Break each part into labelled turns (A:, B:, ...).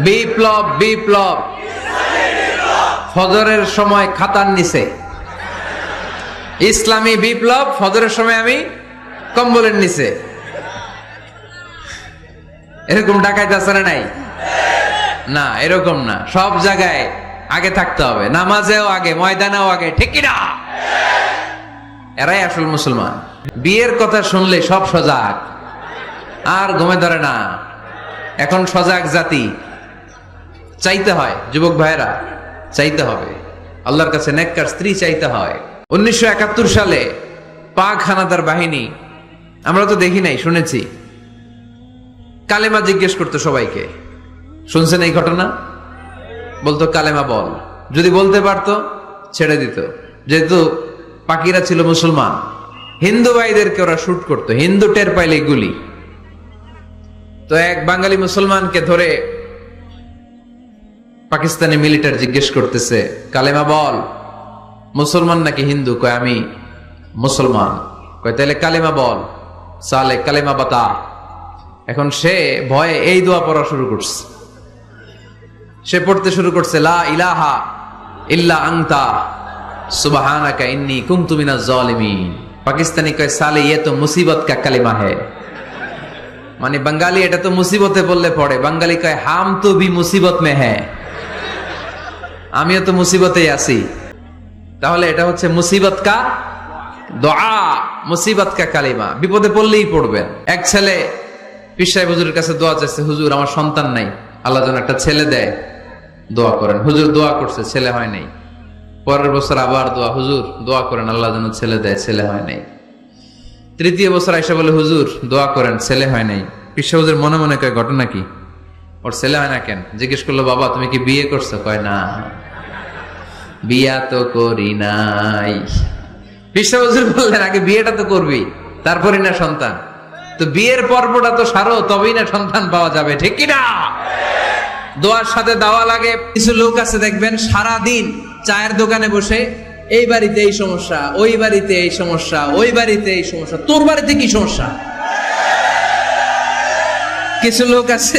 A: বিপ্লব বিপ্লব। ফজরের সময় খাতার নিচে। ইসলামী বিপ্লব, ফজরের সময় আমি কম্বলের নিচে। এরকম ডাকাইতে আছে না নাই? না, এরকম না। সব জায়গায় আগে থাকতে হবে। নামাজেও আগে, ময়দানেও আগে, ঠিক না এরাই আসল মুসলমান। বিয়ের কথা শুনলে সব সজাগ। আর ঘুমে ধরে না। এখন সজাগ জাতি। চাইতে হয়, যুবক ভাইয়েরা, চাইতে হবে। আল্লাহর কাছে নেককার স্ত্রী চাইতে হয়। উনিশশো একাত্তর সালে পাক হানাদার বাহিনী, আমরা তো দেখি নাই, শুনেছি। কালেমা জিজ্ঞেস করতো সবাইকে, শুনছেন এই ঘটনা? বলতো, কালেমা বল। যদি বলতে পারতো, ছেড়ে দিত। যেহেতু পাকিরা ছিল মুসলমান, হিন্দু ভাইদেরকে ওরা শুট করতো, হিন্দু টের পাইলে গুলি। তো এক বাঙালি মুসলমানকে ধরে পাকিস্তানি মিলিটার জিজ্ঞেস করতেছে, কালেমা বল, মুসলমান নাকি হিন্দু? কয়, আমি মুসলমান। কয় তাহলে কালেমা বল, সালে কালেমা বাতা। এখন সে ভয়ে এই দোয়া পড়া শুরু করছে। সে পড়তে শুরু করছে, লা ইলাহা ইল্লা আংতা সুবাহানাকা ইন্নি কুমতুমিনা জলিমি পাকিস্তানি কয়, সালে ইয়ে তো মুসিবত কা কালিমা হে। মানে বাঙালি এটা তো মুসিবতে বললে পড়ে, বাঙালি কয়, হাম তো বি মুসিবত মে হ্যাঁ আমিও তো মুসিবতেই আছি। তাহলে এটা হচ্ছে মুসিবত কা দোয়া, মুসিবত কা কালিমা। বিপদে পড়লেই পড়বেন। এক ছেলে পিসাই হুজুরের কাছে দোয়া চাইছে, হুজুর, আমার সন্তান নাই। আল্লাহ যেন একটা ছেলে দেয়, দোয়া করেন। হুজুর দোয়া করছে, ছেলে হয় নাই। পরের বছর আবার দোয়া, হুজুর, দোয়া করেন, আল্লাহ যেন ছেলে দেয়, ছেলে হয় নাই। তৃতীয় বছর আইসা বলে, হুজুর, দোয়া করেন, ছেলে হয় নাই। পিসা হুজুর মনে মনে কয়, ঘটনা কি? ওর ছেলে হয় না কেন? জিজ্ঞেস করল, বাবা, তুমি কি বিয়ে করছ? কয়, না। বিয়া তো করি নাই। হুজুর বললেন, আগে বিয়েটা তো করবি, তারপরই না সন্তান। তো বিয়ের পর্বটা তো সারো, তবেই না সন্তান পাওয়া যাবে, ঠিক কি না? দোয়ার সাথে দাওয়া লাগে। কিছু লোক আছে, দেখবেন সারা দিন চায়ের দোকানে বসে, এই বাড়িতে এই সমস্যা, ওই বাড়িতে এই সমস্যা, ওই বাড়িতে এই সমস্যা, তোর বাড়িতে কি সমস্যা? কিছু লোক আছে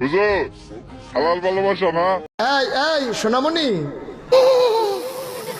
B: হুজুর হালাল ভালোবাসা না?
C: এই এই সোনামণি।